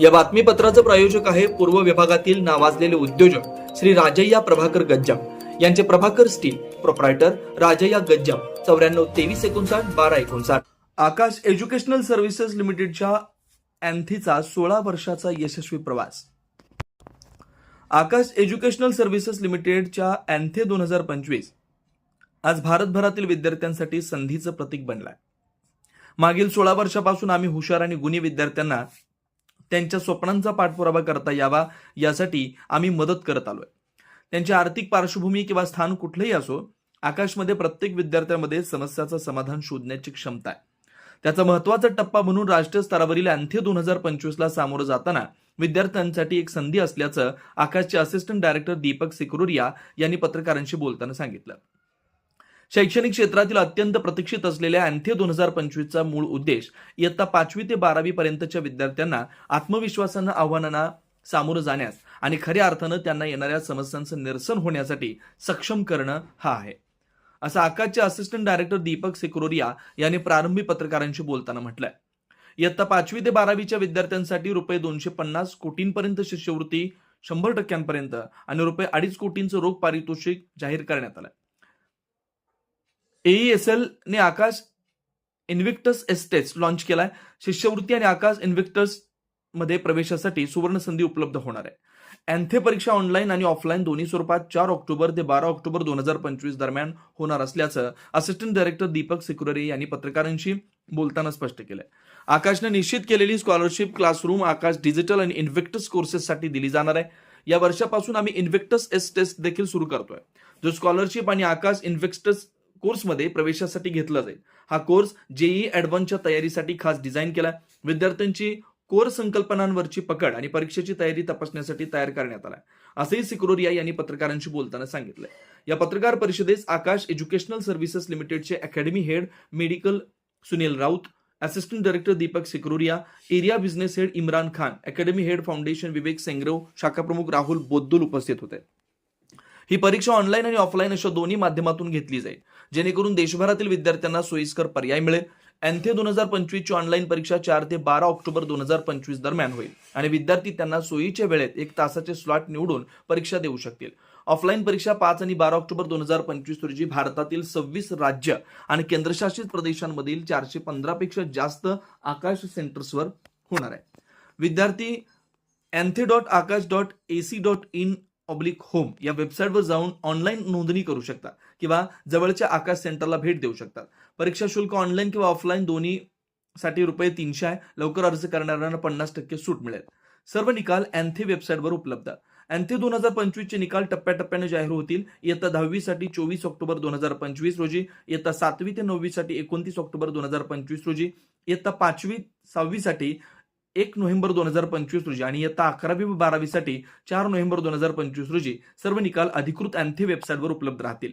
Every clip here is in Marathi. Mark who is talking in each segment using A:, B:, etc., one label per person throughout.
A: या बातमीपत्राचं प्रायोजक आहे पूर्व विभागातील नावाजलेले उद्योजक श्री राजय्या प्रभाकर गज्जाम. यांचे प्रभाकर स्टील प्रोप्रायटर राजय्या गज्जाम. चौऱ्याण्णव तेवीस एकोणसाठ बारा एकोणसाठ. आकाश एज्युकेशनल सर्व्हिसेस लिमिटेडच्या अँथीचा सोळा वर्षाचा यशस्वी प्रवास. आकाश एज्युकेशनल सर्व्हिसेस लिमिटेडच्या अँथे दोन हजार पंचवीस. आज भारतभरातील विद्यार्थ्यांसाठी संधीचं प्रतीक बनलाय. मागील सोळा वर्षापासून आम्ही हुशार आणि गुणी विद्यार्थ्यांना त्यांच्या स्वप्नांचा पाठपुरावा करता यावा यासाठी आम्ही मदत करत आलोय. त्यांची आर्थिक पार्श्वभूमी किंवा स्थान कुठलंही असो आकाशमध्ये प्रत्येक विद्यार्थ्यामध्ये समस्याचं समाधान शोधण्याची क्षमता आहे. त्याचा महत्त्वाचा टप्पा म्हणून राष्ट्रीय स्तरावरील अंत्य दोन हजार पंचवीसला सामोरं जाताना विद्यार्थ्यांसाठी एक संधी असल्याचं आकाशचे असिस्टंट डायरेक्टर दीपक सिक्रोरिया यांनी पत्रकारांशी बोलताना सांगितलं. शैक्षणिक क्षेत्रातील अत्यंत प्रतीक्षित असलेल्या अँथे दोन हजार पंचवीसचा मूळ उद्देश इयत्ता पाचवी ते बारावी पर्यंतच्या विद्यार्थ्यांना आत्मविश्वासानं आव्हानांना सामोरं जाण्यास आणि खऱ्या अर्थानं त्यांना येणाऱ्या समस्यांचं निरसन होण्यासाठी सक्षम करणं हा आहे. असं आकाशचे असिस्टंट डायरेक्टर दीपक सिक्रोरिया यांनी प्रारंभी पत्रकारांशी बोलताना म्हटलंय. इयत्ता पाचवी ते बारावीच्या विद्यार्थ्यांसाठी रुपये दोनशे पन्नास कोटींपर्यंत शिष्यवृत्ती शंभर टक्क्यांपर्यंत आणि रुपये अडीच कोटींचं रोख पारितोषिक जाहीर करण्यात आलं एईएसएल ने आकाश इन्व्हिक्टस एस्टेट्स लॉन्च केलाय. शिष्यवृत्ती आणि आकाश इन्व्हिक्टसमध्ये प्रवेशासाठी सुवर्ण संधी उपलब्ध होणार आहे. अँथे परीक्षा ऑनलाईन आणि ऑफलाईन दोन्ही स्वरूपात चार ऑक्टोबर ते बारा ऑक्टोबर दोन हजार पंचवीस दरम्यान होणार असल्याचं असिस्टंट डायरेक्टर दीपक सिकुररे यांनी पत्रकारांशी बोलताना स्पष्ट केलंय. आकाशनं निश्चित केलेली स्कॉलरशिप क्लासरूम आकाश डिजिटल आणि इन्व्हिक्टस कोर्सेससाठी दिली जाणार आहे. या वर्षापासून आम्ही इन्व्हिक्टस एस टेस्ट देखील सुरू करतोय. जो स्कॉलरशिप आणि आकाश इन्व्हिक्टस कोर्समध्ये प्रवेशासाठी घेतला जाईल. हा कोर्स जेई ऍडव्हान्सच्या तयारीसाठी खास डिझाईन केला. विद्यार्थ्यांची कोर संकल्पनांवरची पकड आणि परीक्षेची तयारी तपासण्यासाठी तयार करण्यात आलाय असंही सिक्रोरिया यांनी पत्रकारांशी बोलताना सांगितलंय. या पत्रकार परिषदेस आकाश एज्युकेशनल सर्व्हिसेस लिमिटेडचे academy head medical Sunil Raut assistant director Deepak Sikroria area business head Imran Khan academy head foundation Vivek Sengrav शाखा प्रमुख राहुल बोद्दुल उपस्थित होते. ही परीक्षा ऑनलाईन आणि ऑफलाईन अशा दोन्ही माध्यमातून घेतली जाईल. जेणेकरून देशभरातील विद्यार्थ्यांना सोयीस्कर पर्याय मिळेल. एन्थे दोन हजार पंचवीसची ऑनलाईन परीक्षा चार ते बारा ऑक्टोबर दोन हजार पंचवीस दरम्यान होईल आणि विद्यार्थी त्यांना सोयीच्या वेळेत एक तासाचे स्लॉट निवडून परीक्षा देऊ शकतील. ऑफलाईन परीक्षा पाच आणि बारा ऑक्टोबर दोन हजार पंचवीस रोजी भारतातील सव्वीस राज्य आणि केंद्रशासित प्रदेशांमधील चारशे पंधरापेक्षा जास्त आकाश सेंटर्सवर होणार आहे. विद्यार्थी ANTHE dot Aakash dot A C dot in oblique home या वेबसाईटवर जाऊन ऑनलाईन नोंदणी करू शकता किंवा जवळच्या आकाश सेंटरला भेट देऊ शकतात परीक्षा शुल्क ऑनलाईन किंवा ऑफलाईन दोन्ही साठी रुपये तीनशे आहे. लवकर अर्ज करणाऱ्यांना पन्नास टक्के सूट मिळेल. सर्व निकाल अँथे वेबसाईटवर उपलब्ध. अँथे दोन हजार पंचवीसचे निकाल टप्प्याटप्प्याने जाहीर होतील. इयत्ता दहावीसाठी चोवीस ऑक्टोबर दोन हजार पंचवीस रोजी. इयत्ता सातवी ते नववीसाठी एकोणतीस ऑक्टोबर दोन हजार पंचवीस रोजी. इयत्ता पाचवी सहावीसाठी एक नोव्हेंबर दोन हजार पंचवीस रोजी आणि इयत्ता अकरावी व बारावीसाठी चार नोव्हेंबर दोन हजार पंचवीस रोजी सर्व निकाल अधिकृत अँथी वेबसाईटवर उपलब्ध राहतील.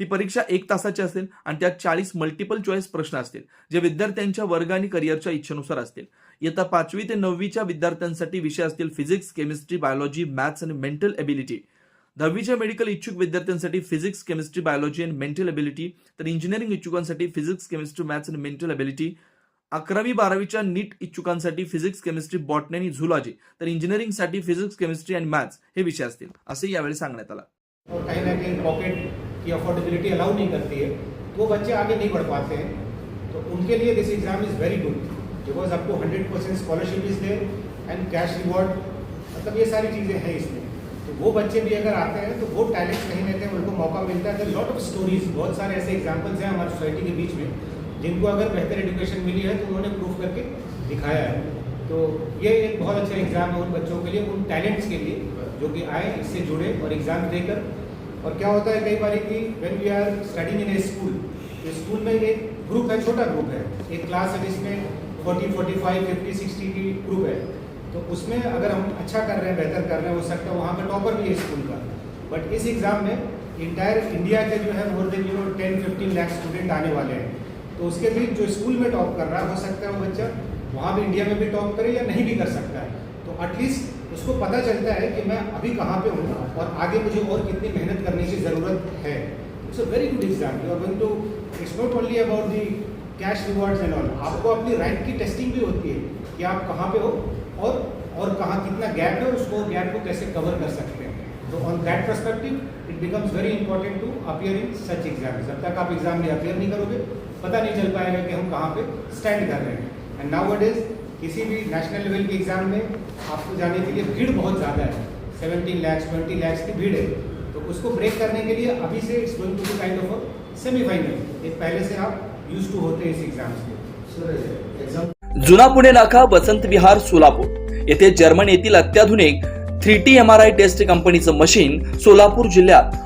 A: ही परीक्षा एक तासाची असेल आणि त्यात चाळीस मल्टिपल चॉईस प्रश्न असतील जे विद्यार्थ्यांच्या वर्ग आणि करिअरच्या इच्छेनुसार असतील. इयत्ता पाचवी ते नववीच्या विद्यार्थ्यांसाठी विषय असतील फिजिक्स केमिस्ट्री बायोलॉजी मॅथ्स आणि मेंटल एबिलिटी दहावीच्या मेडिकल इच्छुक विद्यार्थ्यांसाठी फिजिक्स केमिस्ट्री बायोलॉजी आणि मेंटल एबिलिटी तर इंजिनिअरिंग इच्छुकांसाठी फिजिक्स केमिस्ट्री मॅथ्स आणि मेंटल एबिलिटी अकरावी बारावीच्या नीट इच्छुकांसाठी फिजिक्स केमिस्ट्री बॉटनी आणि झुलॉजी तर इंजिनिअरिंगसाठी फिजिक्स केमिस्ट्री आणि मॅथ्स हे विषय असतील. असे यावेळी सांगण्यात आलं.
B: और कहीं ना कहीं पॉकेट की अफोर्डेबिलिटी अलाउ नहीं करती है वो बच्चे आगे नहीं बढ़ पाते हैं तो उनके लिए this exam is very good because आपको hundred percent scholarship is there and cash reward मतलब ये सारी चीज़ें हैं इसमें. तो वो बच्चे भी अगर आते हैं तो वो टैलेंट कहीं ना कहीं उनको मौका मिलता है. लॉट ऑफ स्टोरीज बहुत सारे ऐसे एग्जाम्पल्स हैं हमारी सोसाइटी के बीच में. जिनको अगर बेहतर एजुकेशन मिली है तो उन्होंने प्रूफ करके दिखाया है। तो ये एक बहुत अच्छा एग्ज़ाम है उन बच्चों के लिए, उन टैलेंट्स के लिए, जो कि आए, इससे जुड़े और एग्ज़ाम देकर। और क्या होता है कई बार कि when we are studying in a school तो स्कूल में एक ग्रुप है, छोटा ग्रुप है। एक क्लास है जिसमें 40 45 50 60 की ग्रुप है। तो उसमें अगर हम अच्छा कर रहे हैं, बेहतर कर रहे हैं, हो सकता है वहाँ पर टॉपर भी है स्कूल का। बट इस एग्ज़ाम में इंटायर इंडिया के जो है more than you know ten fifteen lakh student आने वाले हैं। तो उसके बीच जो स्कूल में टॉप कर रहा है, हो सकता है वो बच्चा वहाँ भी इंडिया में भी टॉप करे या नहीं भी कर सकता है। तो एटलीस्ट उसको पता चलता है कि मैं अभी कहाँ पे हूँ और आगे मुझे और कितनी मेहनत करने की ज़रूरत है। It's a very good exam you are going to it's not only about the cash rewards and all आपको अपनी रैंक की टेस्टिंग भी होती है कि आप कहाँ पे हो और और कहाँ कितना गैप है उसको गैप को कैसे कवर कर सकते हैं। तो on that perspective it becomes very important to appear in such exam जब तक आप एग्ज़ाम में अपियर नहीं करोगे पता नहीं चल पाएगा कि हम कहाँ पे स्टैंड कर रहे हैं। एंड नाउ इज किसी भी नेशनल लेवल के एग्जाम में आपको जाने के लिए भीड़ बहुत ज़्यादा है। सेवेंटीन लैक्स ट्वेंटी लैक्स की भीड़ है। तो उसको ब्रेक करने के लिए अभी से it's going to be kind of semifinal एक पहले से आप यूज टू होते हैं इस एग्जाम्स के।
C: सर एक्झाम
A: जुना पुणे नाका वसंत विहार सोलापूर. येथे जर्मन येथील अत्याधुनिक three T M R I test कंपनीचं मशीन सोलापूर जिल्ह्यात